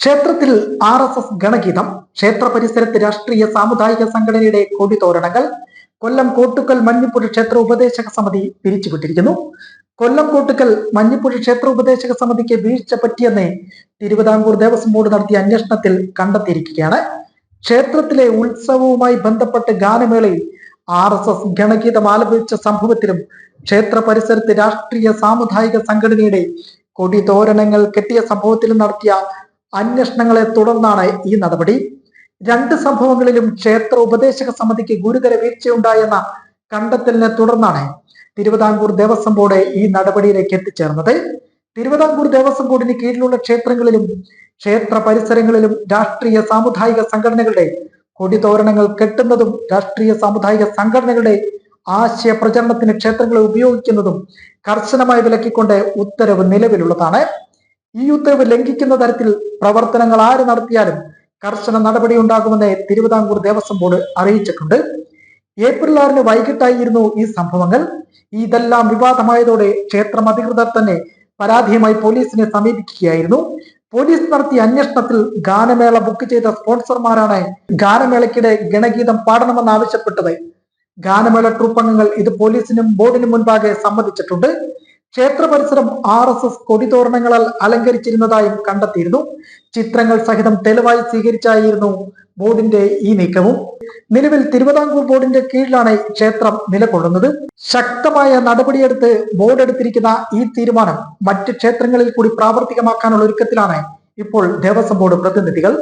ക്ഷേത്രത്തിൽ R S S ഗണഗീതം ക്ഷേത്ര പരിസരത്ത് രാഷ്ട്രീയ സാമുദായിക സംഘടനയുടെ കൊടിതോരണങ്ങൾ കൊല്ലം കോട്ടുക്കൽ മഞ്ഞിപ്പുഴ ക്ഷേത്ര ഉപദേശക സമിതി പിരിച്ചുവിട്ടിരിക്കുന്നു. കൊല്ലം കോട്ടുക്കൽ മഞ്ഞിപ്പുഴ ക്ഷേത്ര ഉപദേശക സമിതിക്ക് വീഴ്ച പറ്റിയെന്ന് തിരുവിതാംകൂർ ദേവസ്വം ബോർഡ് നടത്തിയ അന്വേഷണത്തിൽ കണ്ടെത്തിയിരിക്കുകയാണ്. ക്ഷേത്രത്തിലെ ഉത്സവവുമായി ബന്ധപ്പെട്ട് ഗാനമേളയിൽ ആർ എസ് എസ് ഗണഗീതം ആലപിച്ച സംഭവത്തിലും ക്ഷേത്ര പരിസരത്ത് രാഷ്ട്രീയ സാമുദായിക സംഘടനയുടെ കൊടിതോരണങ്ങൾ കെട്ടിയ സംഭവത്തിലും നടത്തിയ അന്വേഷണങ്ങളെ തുടർന്നാണ് ഈ നടപടി. രണ്ട് സംഭവങ്ങളിലും ക്ഷേത്ര ഉപദേശക സമിതിക്ക് ഗുരുതര വീഴ്ചയുണ്ടായെന്ന കണ്ടെത്തലിനെ തുടർന്നാണ് തിരുവിതാംകൂർ ദേവസ്വം ബോർഡ് ഈ നടപടിയിലേക്ക് എത്തിച്ചേർന്നത്. തിരുവിതാംകൂർ ദേവസ്വം ബോർഡിന് കീഴിലുള്ള ക്ഷേത്രങ്ങളിലും ക്ഷേത്ര പരിസരങ്ങളിലും രാഷ്ട്രീയ സാമുദായിക സംഘടനകളുടെ കൊടിതോരണങ്ങൾ കെട്ടുന്നതും രാഷ്ട്രീയ സാമുദായിക സംഘടനകളുടെ ആശയ പ്രചരണത്തിന് ക്ഷേത്രങ്ങളെ ഉപയോഗിക്കുന്നതും കർശനമായി വിലക്കിക്കൊണ്ട് ഉത്തരവ് നിലവിലുള്ളതാണ്. ഈ ഉത്തരവ് ലംഘിക്കുന്ന തരത്തിൽ പ്രവർത്തനങ്ങൾ ആര് നടത്തിയാലും കർശന നടപടി ഉണ്ടാകുമെന്ന് തിരുവിതാംകൂർ ദേവസ്വം ബോർഡ് അറിയിച്ചിട്ടുണ്ട്. ഏപ്രിൽ ആറിന് വൈകിട്ടായിരുന്നു ഈ സംഭവങ്ങൾ. ഇതെല്ലാം വിവാദമായതോടെ ക്ഷേത്രം അധികൃതർ തന്നെ പരാതിയുമായി പോലീസിനെ സമീപിക്കുകയായിരുന്നു. പോലീസ് നടത്തിയ അന്വേഷണത്തിൽ ഗാനമേള ബുക്ക് ചെയ്ത സ്പോൺസർമാരാണ് ഗാനമേളയ്ക്കിടെ ഗണഗീതം പാടണമെന്ന് ആവശ്യപ്പെട്ടത് ഗാനമേള ട്രൂപ്പ് അംഗങ്ങൾ ഇത് പോലീസിനും ബോർഡിനും മുൻപാകെ സമ്മതിച്ചിട്ടുണ്ട്. ക്ഷേത്ര പരിസരം ആർ എസ് എസ് കൊടിതോരണങ്ങളാൽ അലങ്കരിച്ചിരുന്നതായും കണ്ടെത്തിയിരുന്നു. ചിത്രങ്ങൾ സഹിതം തെളിവായി സ്വീകരിച്ചായിരുന്നു ബോർഡിന്റെ ഈ നീക്കവും. നിലവിൽ തിരുവിതാംകൂർ ബോർഡിന്റെ കീഴിലാണ് ക്ഷേത്രം നിലകൊള്ളുന്നത്. ശക്തമായ നടപടിയെടുത്ത് ബോർഡ് എടുത്തിരിക്കുന്ന ഈ തീരുമാനം മറ്റ് ക്ഷേത്രങ്ങളിൽ കൂടി പ്രാവർത്തികമാക്കാനുള്ള ഒരുക്കത്തിലാണ് ഇപ്പോൾ ദേവസ്വം ബോർഡ് പ്രതിനിധികൾ.